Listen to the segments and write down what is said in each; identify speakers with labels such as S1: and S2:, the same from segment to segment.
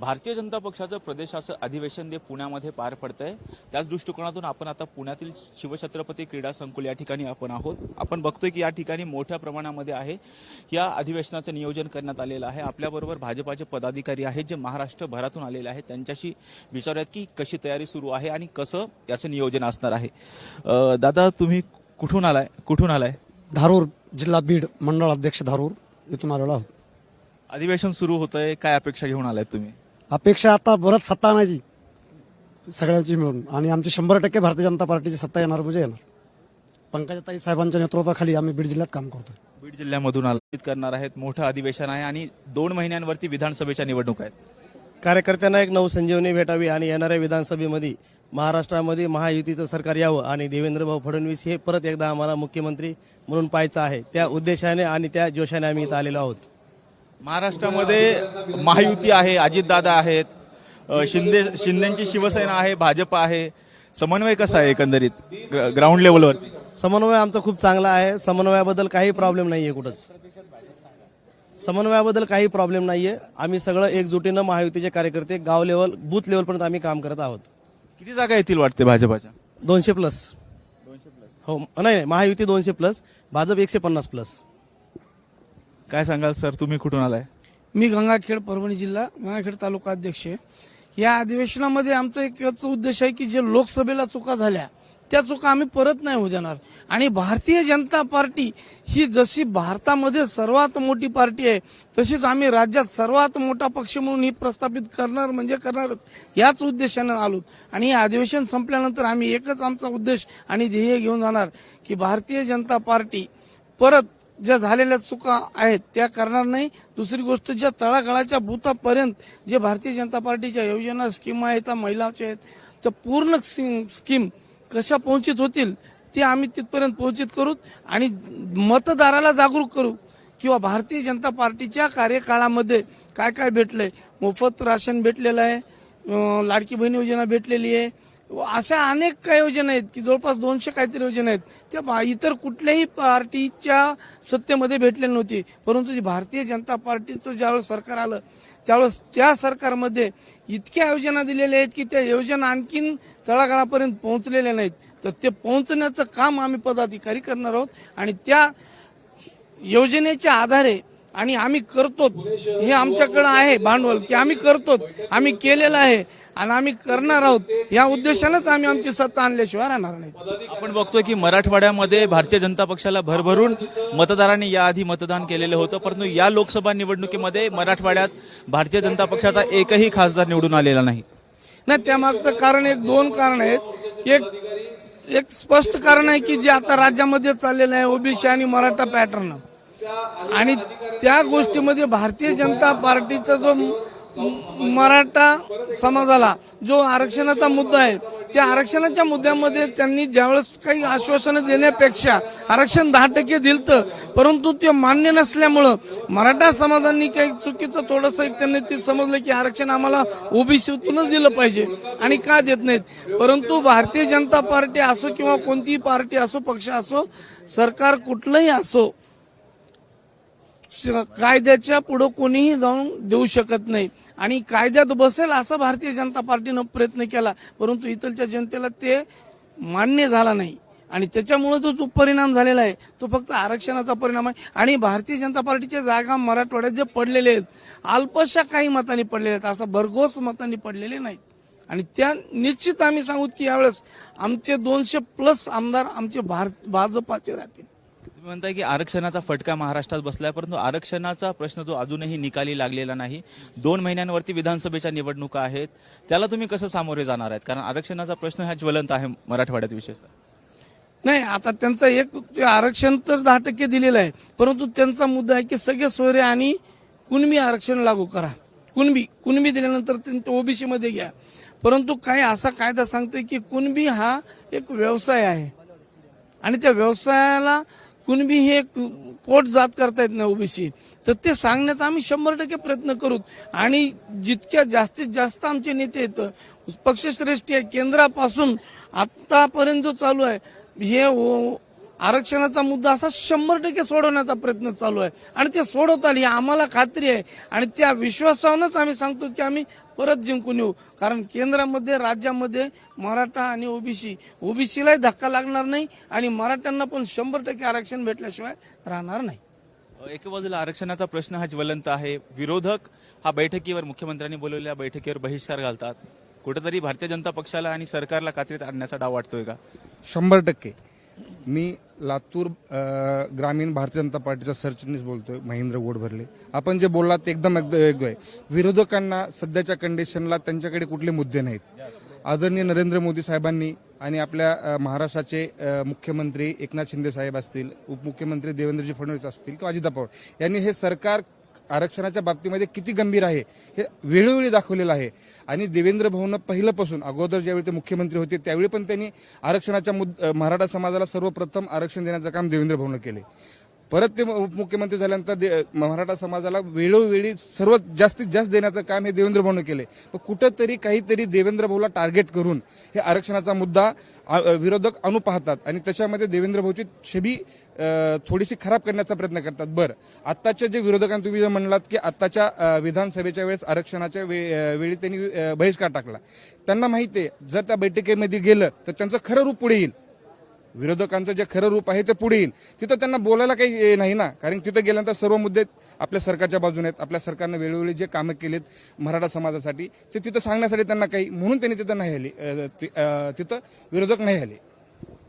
S1: भारतीय जनता पक्षाचं प्रदेशाचं अधिवेशन जे पुण्यामध्ये पार पडतंय त्याच दृष्टिकोनातून आपण आता पुण्यातील शिवछत्रपती क्रीडा संकुल या ठिकाणी आपण आहोत. आपण बघतोय की या ठिकाणी मोठ्या प्रमाणामध्ये आहे. या अधिवेशनाचं नियोजन करण्यात आलेलं आहे. आपल्याबरोबर भाजपाचे पदाधिकारी आहेत जे महाराष्ट्रभरातून आलेले आहेत. त्यांच्याशी विचारूयात की कशी तयारी सुरू आहे आणि कसं याचं नियोजन असणार आहे. दादा तुम्ही कुठून आलाय? कुठून आलाय?
S2: धारूर जिल्हा बीड मंडळ अध्यक्ष धारूर इथून आलेलो आहोत.
S1: अधिवेशन सुरू होतंय. काय अपेक्षा घेऊन आलाय तुम्ही?
S2: अपेक्षा आता परत सत्ता आणायची. सगळ्यांची मिळून. आणि आमची शंभर टक्के भारतीय जनता पार्टीची सत्ता येणार म्हणजे येणार. पंकजाताई साहेबांच्या नेतृत्वाखाली आम्ही बीड जिल्ह्यात काम करतोय.
S1: बीड जिल्ह्यामधून आलोचित करणार आहेत. मोठं अधिवेशन आहे आणि दोन महिन्यांवरती विधानसभेच्या निवडणूक आहेत.
S3: कार्यकर्त्यांना एक नवसंजीवनी भेटावी आणि येणाऱ्या विधानसभेमध्ये महाराष्ट्रामध्ये महायुतीचं सरकार यावं आणि देवेंद्रभाऊ फडणवीस हे परत एकदा आम्हाला मुख्यमंत्री म्हणून पाहायचं आहे. त्या उद्देशाने आणि त्या जोशाने आम्ही इथं आलेलो आहोत.
S1: महाराष्ट्रामध्ये महायुती आहे अजितदादा आहेत शिंदे शिंदेची शिवसेना आहे भाजप आहे. समन्वय कसा आहे एकंदरीत ग्राउंड लेवलवरती
S3: समन्वय आमचा खूप चांगला आहे. समन्वयाबद्दल काही प्रॉब्लेम नाहीये कुठंच. समन्वयाबद्दल काही प्रॉब्लेम नाहीये. आम्ही सगळं एकजुटीनं महायुतीचे कार्यकर्ते गाव लेवल बूथ लेवलपर्यंत आम्ही काम करत आहोत.
S1: किती जागा येतील वाटते भाजपाच्या?
S3: दोनशे प्लस हो नाही नाही महायुती दोनशे प्लस भाजप एकशे पन्नास प्लस
S1: काय सांगाल सर तुम्ही कुठून आलाय?
S4: मी गंगाखेड परभणी जिल्हा गंगाखेड तालुका अध्यक्ष आहे. या अधिवेशनामध्ये आमचा एकच उद्देश आहे की जे लोकसभेला चुका झाल्या त्या चुका आम्ही परत नाही होऊ देणार. आणि भारतीय जनता पार्टी ही जशी भारतामध्ये सर्वात मोठी पार्टी आहे तशीच आम्ही राज्यात सर्वात मोठा पक्ष म्हणून ही प्रस्थापित करणार म्हणजे करणारच याच उद्देशानं आलो. आणि हे अधिवेशन संपल्यानंतर आम्ही एकच आमचा उद्देश आणि ध्येय घेऊन जाणार की भारतीय जनता पार्टी परत ज्या झालेल्या चुका आहेत त्या करणार नाही. दुसरी गोष्ट ज्या तळागाळाच्या भूतापर्यंत जे भारतीय जनता पार्टीच्या योजना स्कीम आहेत त्या महिलाच्या आहेत त्या पूर्ण स्कीम कशा पोहोचित होतील ते आम्ही तिथपर्यंत पोहोचित करू आणि मतदाराला जागरूक करू किंवा भारतीय जनता पार्टीच्या कार्यकाळामध्ये काय काय भेटलंय. मोफत राशन भेटलेलं आहे लाडकी बहीण योजना भेटलेली आहे अशा अनेक काही योजना आहेत की जवळपास दोनशे काहीतरी योजना आहेत. त्या इतर कुठल्याही पार्टीच्या सत्तेमध्ये भेटले नव्हती. परंतु जी भारतीय जनता पार्टीचं ज्यावेळेस सरकार आलं त्यावेळेस त्या सरकारमध्ये इतक्या योजना दिलेल्या आहेत की त्या योजना आणखीन तळागाळापर्यंत पोहोचलेल्या नाहीत. तर ते पोहोचण्याचं काम आम्ही पदाधिकारी करणार आहोत आणि त्या योजनेच्या आधारे आणि आम्ही करतो हे आमच्याकडं आहे भांडवल की आम्ही करतो आम्ही केलेलं आहे. आणि आम्ही करणार आहोत. या उद्देशानेच आम्ही आमची सत्ता आणल्याशिवाय राहणार नाही.
S1: आपण बघतोय की मराठवाड्यामध्ये भारतीय जनता पक्षाला भरभरून मतदारांनी याआधी मतदान केलेलं होतं परंतु या लोकसभा निवडणुकीमध्ये मराठवाड्यात भारतीय जनता पक्षाचा एकही खासदार निवडून आलेला नाही.
S4: नाही त्यामागचं कारण एक दोन कारण आहेत. एक एक स्पष्ट कारण आहे की जे आता राज्यामध्ये चाललेलं आहे ओबीसी आणि मराठा पॅटर्न. आणि त्या गोष्टीमध्ये भारतीय जनता पार्टीचा जो मराठा समाजाला जो आरक्षणाचा मुद्दा आहे त्या आरक्षणाच्या मुद्द्यामध्ये त्यांनी ज्यावेळेस काही आश्वासनं देण्यापेक्षा आरक्षण दहा टक्के दिलं परंतु ते मान्य नसल्यामुळं मराठा समाजांनी काही चुकीचं थोडंसं एक त्यांनी ते समजलं की आरक्षण आम्हाला ओबीसीतूनच दिलं पाहिजे आणि का देत नाहीत. परंतु भारतीय जनता पार्टी असो किंवा कोणतीही पार्टी असो पक्ष असो सरकार कुठलंही असो श- कायद्याच्या पुढं कोणीही जाऊन देऊ शकत नाही. आणि कायद्यात बसेल असा भारतीय जनता पार्टीनं प्रयत्न केला परंतु इथलच्या जनतेला ते मान्य झाला नाही. आणि त्याच्यामुळे जो तो परिणाम झालेला आहे तो फक्त आरक्षणाचा परिणाम आहे. आणि भारतीय जनता पार्टीच्या जागा मराठवाड्यात जे पडलेले आहेत अल्पशा काही मतांनी पडलेले आहेत असं भरघोस मतांनी पडलेले नाहीत. आणि त्या निश्चित आम्ही सांगू की यावेळेस आमचे दोनशे प्लस आमदार आमचे भार- भाजपाचे राहतील.
S1: म्हणताय की आरक्षणाचा फटका महाराष्ट्रात बसलाय परंतु आरक्षणाचा प्रश्न तो अजूनही निकाली लागलेला नाही. दोन महिन्यांवरती विधानसभेच्या निवडणुका आहेत. त्याला तुम्ही कसं सामोरे जाणार आहेत? कारण आरक्षणाचा प्रश्न हा ज्वलंत आहे मराठवाड्यात विशेषतः.
S4: नाही आता त्यांचं एक ते आरक्षण तर दहा टक्के दिलेलं आहे परंतु त्यांचा मुद्दा आहे की सगळे सोयरे आणि कुणबी आरक्षण लागू करा. कुणबी कुणबी दिल्यानंतर त्यांच्या ओबीसी मध्ये घ्या. परंतु काय असा कायदा सांगते की कुणबी हा एक व्यवसाय आहे. आणि त्या व्यवसायाला कुणबी हे एक पोट जात करता येत नाही ओबीसी. तर ते सांगण्याचा आम्ही शंभर टक्के प्रयत्न करू. आणि जितक्या जास्तीत जास्त आमचे नेते आहेत पक्षश्रेष्ठी आहे केंद्रापासून आतापर्यंत जो चालू आहे हे आरक्षणाचा मुद्दा असा शंभर टक्के सोडवण्याचा प्रयत्न चालू आहे. आणि ते सोडवता आली आम्हाला खात्री आहे. आणि त्या विश्वासावरच आम्ही सांगतो की आम्ही परत जिंकून येऊ. कारण केंद्रामध्ये राज्यामध्ये मराठा आणि ओबीसी ओबीसीलाही धक्का लागणार नाही आणि मराठ्यांना पण शंभर टक्के आरक्षण भेटल्याशिवाय राहणार नाही.
S1: एका बाजूला आरक्षणाचा प्रश्न हा ज्वलंत आहे. विरोधक हा बैठकीवर मुख्यमंत्र्यांनी बोलवलेल्या बैठकीवर बहिष्कार घालतात. कुठेतरी भारतीय जनता पक्षाला आणि सरकारला कात्रीत आणण्याचा डाव वाटतोय का?
S5: शंभर टक्के. मी लातूर ग्रामीण भारतीय जनता पार्टीचा सरचिटणीस बोलतोय महेंद्र गोडभरले. आपण जे बोललात ते एकदम अगदी योग्य आहे. विरोधकांना सध्याच्या कंडिशनला त्यांच्याकडे कुठले मुद्दे नाहीत. आदरणीय नरेंद्र मोदी साहेबांनी आणि आपल्या महाराष्ट्राचे मुख्यमंत्री एकनाथ शिंदे साहेब असतील उपमुख्यमंत्री देवेंद्रजी फडणवीस असतील किंवा अजित पवार यांनी हे सरकार आरक्षणाच्या बाबतीमध्ये किती गंभीर आहे हे वेळोवेळी दाखवलेलं आहे. आणि देवेंद्र भाऊनं पहिल्यापासून अगोदर ज्यावेळी ते मुख्यमंत्री होते त्यावेळी पण त्यांनी आरक्षणाच्या मुद्द मराठा समाजाला सर्वप्रथम आरक्षण देण्याचं काम देवेंद्र भाऊनं केले परत ते उपमुख्यमंत्री झाल्यानंतर दे- मराठा समाजाला वेळोवेळी सर्वात जास्तीत जास्त देण्याचं काम हे देवेंद्र भाऊनं केले. पण कुठंतरी काहीतरी देवेंद्र भाऊला टार्गेट करून हे आरक्षणाचा मुद्दा विरोधक अनु पाहतात आणि त्याच्यामध्ये देवेंद्र भाऊची छबी थोडीशी खराब करण्याचा प्रयत्न करतात. बरं आत्ताच्या जे विरोधकांना तुम्ही जे म्हणलात की आत्ताच्या विधानसभेच्या वेळेस आरक्षणाच्या वे- वेळी त्यांनी बहिष्कार टाकला. त्यांना माहिती आहे जर त्या बैठकीमध्ये गेलं तर त्यांचं खरं रूप पुढे येईल. विरोधकांचं जे खरं रूप आहे ते पुढे येईल. तिथं त्यांना बोलायला काही नाही ना. कारण तिथं गेल्यानंतर सर्व मुद्दे आपल्या सरकारच्या बाजूने आहेत. आपल्या सरकारनं वेळोवेळी जे कामं केलेत मराठा समाजासाठी ते तिथं सांगण्यासाठी त्यांना काही म्हणून त्यांनी तिथं नाही आली. तिथं विरोधक नाही आले.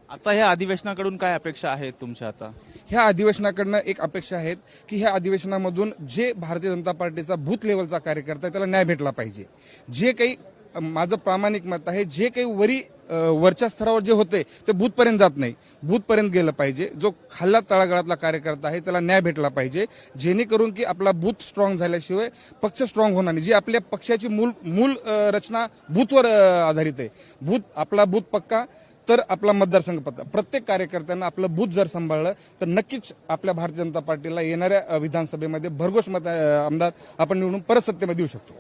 S1: आता ह्या अधिवेशनाकडून काय अपेक्षा आहेत तुमच्या आता?
S5: ह्या अधिवेशनाकडनं एक अपेक्षा आहेत की ह्या अधिवेशनामधून जे भारतीय जनता पार्टीचा बूथ लेवलचा कार्यकर्ता आहे त्याला न्याय भेटला पाहिजे. जे काही माझं प्रामाणिक मत आहे जे काही वरी वरच्या स्तरावर जे होते ते बूथपर्यंत जात नाही. बूथपर्यंत गेलं पाहिजे. जो खाल्ला तळागाळातला कार्यकर्ता आहे त्याला न्याय भेटला पाहिजे. जेणेकरून की आपला बूथ स्ट्रॉंग झाल्याशिवाय पक्ष स्ट्रॉंग होणार नाही. जी आपल्या पक्षाची मूल मूल रचना बूथवर आधारित आहे. बूथ आपला बूथ पक्का तर आपला मतदारसंघ पत्ता प्रत्येक कार्यकर्त्यांना आपलं बूथ जर सांभाळलं तर नक्कीच आपल्या भारतीय जनता पार्टीला येणाऱ्या विधानसभेमध्ये भरघोष मत आमदार आपण निवडून परत सत्तेमध्ये येऊ शकतो.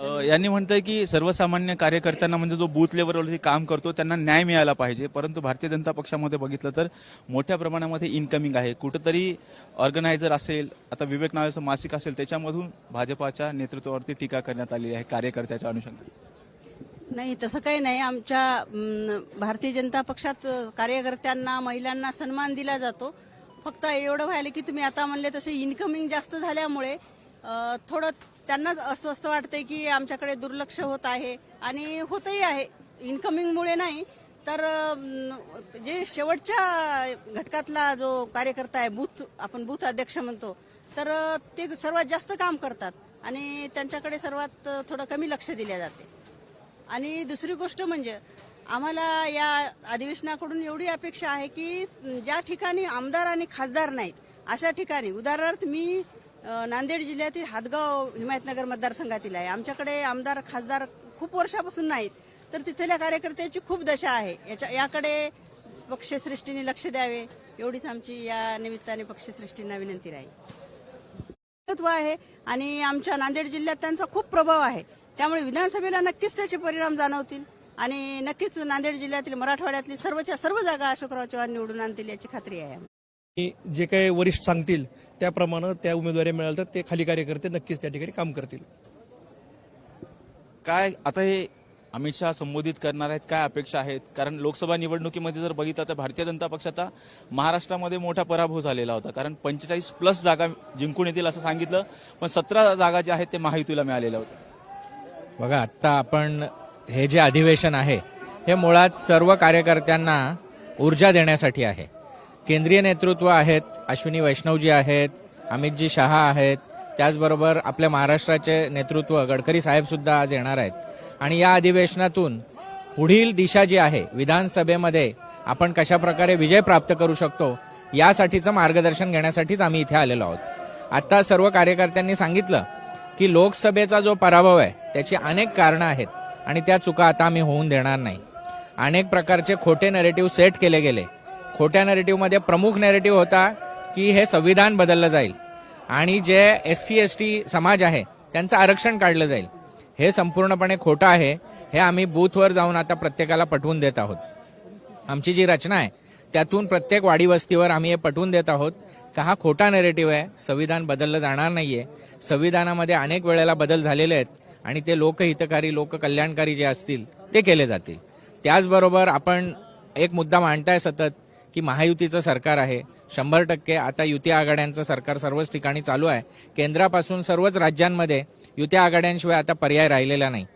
S1: यांनी म्हणतंय की सर्वसामान्य कार्यकर्त्यांना म्हणजे जो बूथ लेवलवरती काम करतो त्यांना न्याय मिळाला पाहिजे. परंतु भारतीय जनता पक्षामध्ये बघितलं तर मोठ्या प्रमाणामध्ये इन्कमिंग आहे. कुठंतरी ऑर्गनायझर असेल आता विवेक नावाचं मासिक असेल त्याच्यामधून भाजपाच्या नेतृत्वावरती टीका करण्यात आली आहे कार्यकर्त्याच्या अनुषंगाने.
S6: नाही तसं काही नाही. आमच्या भारतीय जनता पक्षात कार्यकर्त्यांना महिलांना सन्मान दिला जातो. फक्त एवढं व्हायला की तुम्ही आता म्हणले तसे इन्कमिंग जास्त झाल्यामुळे थोडं त्यांनाच अस्वस्थ वाटते की आमच्याकडे दुर्लक्ष होत आहे आणि होतही आहे. इन्कमिंगमुळे नाही तर जे शेवटच्या घटकातला जो कार्यकर्ता आहे बूथ आपण बूथ अध्यक्ष म्हणतो तर ते सर्वात जास्त काम करतात आणि त्यांच्याकडे सर्वात थोडं कमी लक्ष दिले जाते. आणि दुसरी गोष्ट म्हणजे आम्हाला या अधिवेशनाकडून एवढी अपेक्षा आहे की ज्या ठिकाणी आमदार आणि खासदार नाहीत अशा ठिकाणी उदाहरणार्थ मी नांदेड जिल्ह्यातील हातगाव हिमायतनगर मतदारसंघातील आहे. आमच्याकडे आमदार खासदार खूप वर्षापासून नाहीत. तर तिथल्या कार्यकर्त्याची खूप दशा आहे. याच्या याकडे पक्षश्रेष्ठीने लक्ष द्यावे. एवढीच आमची या निमित्ताने पक्षश्रेष्ठींना विनंती राहील. आहे आणि आमच्या नांदेड जिल्ह्यात त्यांचा खूप प्रभाव आहे. त्यामुळे विधानसभेला नक्कीच त्याचे परिणाम जाणवतील आणि नक्कीच नांदेड जिल्ह्यातील मराठवाड्यातली सर्वच्या सर्व जागा अशोकराव चव्हाण निवडून आणतील याची खात्री आहे
S7: जे काही वरिष्ठ सांगतील त्याप्रमाणे त्या उमेदवारी मिळाल्या तर ते खाली कार्यकर्ते नक्कीच त्या ठिकाणी काम करतील.
S1: काय आता हे अमित शहा संबोधित करणार आहेत काय अपेक्षा आहेत? कारण लोकसभा निवडणुकीमध्ये जर बघितलं तर भारतीय जनता पक्षाचा महाराष्ट्रामध्ये मोठा पराभव झालेला होता. कारण पंचेचाळीस प्लस जागा जिंकून येतील असं सांगितलं पण सतरा जागा ज्या आहेत ते महायुतीला मिळालेल्या होत्या.
S8: बघा आत्ता आपण हे जे अधिवेशन आहे हे मुळात सर्व कार्यकर्त्यांना ऊर्जा देण्यासाठी आहे. केंद्रीय नेतृत्व आहेत अश्विनी वैष्णवजी आहेत अमितजी शहा आहेत त्याचबरोबर आपल्या महाराष्ट्राचे नेतृत्व गडकरी साहेबसुद्धा आज येणार आहेत. आणि या अधिवेशनातून पुढील दिशा जी आहे विधानसभेमध्ये आपण कशा प्रकारे विजय प्राप्त करू शकतो यासाठीचं मार्गदर्शन घेण्यासाठीच आम्ही इथे आलेलो आहोत. आता सर्व कार्यकर्त्यांनी सांगितलं की लोकसभेचा जो पराभव आहे त्याची अनेक कारणं आहेत आणि त्या चुका आता आम्ही होऊन देणार नाही. अनेक प्रकारचे खोटे नरेटिव्ह सेट केले गेले. खोट्या नॅरेटिव्हमध्ये प्रमुख नेरेटिव्ह होता की हे संविधान बदललं जाईल. आणि जे एस सी एस टी समाज आहे त्यांचं आरक्षण काढलं जाईल. हे संपूर्णपणे खोटं आहे. हे आम्ही बूथवर जाऊन आता प्रत्येकाला पटवून देत आहोत. आमची जी रचना आहे त्यातून प्रत्येक वाडी वस्तीवर आम्ही हे पटवून देत आहोत का हा खोटा नेरेटिव्ह आहे संविधान बदललं जाणार नाहीये. संविधानामध्ये अनेक वेळेला बदल झालेले आहेत आणि ते लोकहितकारी लोककल्याणकारी जे असतील ते केले जातील. त्याचबरोबर आपण एक मुद्दा मांडताय सतत की महायुतीचं सरकार आहे. शंभर टक्के आता युती आघाड्यांचं सरकार सर्वच ठिकाणी चालू आहे. केंद्रापासून सर्वच राज्यांमध्ये युती आघाड्यांशिवाय आता पर्याय राहिलेला नाही.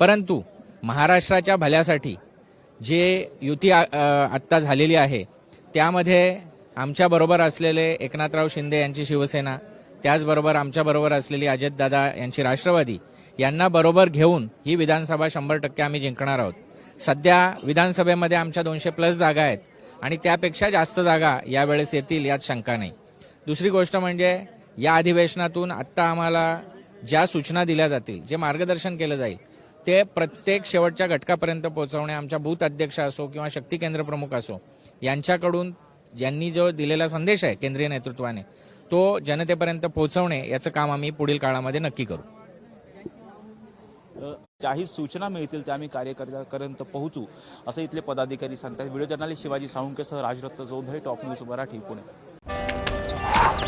S8: परंतु महाराष्ट्राच्या भल्यासाठी जे युती आ- आत्ता झालेली आहे त्यामध्ये आमच्याबरोबर असलेले एकनाथराव शिंदे यांची शिवसेना त्याचबरोबर आमच्याबरोबर असलेली अजितदादा यांची राष्ट्रवादी यांना बरोबर घेऊन ही विधानसभा शंभर टक्के आम्ही जिंकणार आहोत. सध्या विधानसभेमध्ये आमच्या दोनशे प्लस जागा आहेत. आणि त्यापेक्षा जास्त जागा यावेळेस येतील यात शंका नाही. दुसरी गोष्ट म्हणजे या अधिवेशनातून आत्ता आम्हाला ज्या सूचना दिल्या जातील जे मार्गदर्शन केलं जाईल ते प्रत्येक शेवटच्या घटकापर्यंत पोहोचवणे आमच्या बूथ अध्यक्ष असो किंवा शक्ती केंद्र प्रमुख असो यांच्याकडून ज्यांनी जो दिलेला संदेश आहे केंद्रीय नेतृत्वाने तो जनतेपर्यंत पोहोचवणे याचं काम आम्ही पुढील काळामध्ये नक्की करू.
S1: ज्याही सूचना मिळतील त्या आम्ही कार्यकर्त्यापर्यंत पोहोचू असं इथले पदाधिकारी सांगतात. Video journalist Shivaji साळुंकेसह Rajratna Chaudhari top news Marathi Pune.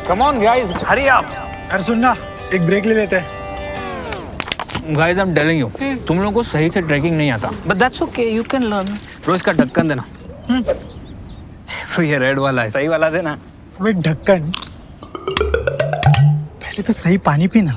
S9: Come on guys hurry up
S10: अरे सुन ना एक ब्रेक ले लेते. हैं
S9: guys I am telling you तुम लोगों को सही से ट्रैकिंग नहीं आता.
S11: But that's okay, you can learn.
S9: रोज का ढक्कन देना. तो ये रेड वाला है. सही वाला देना.
S10: ढक्कन? पहले तो सही पानी पीना.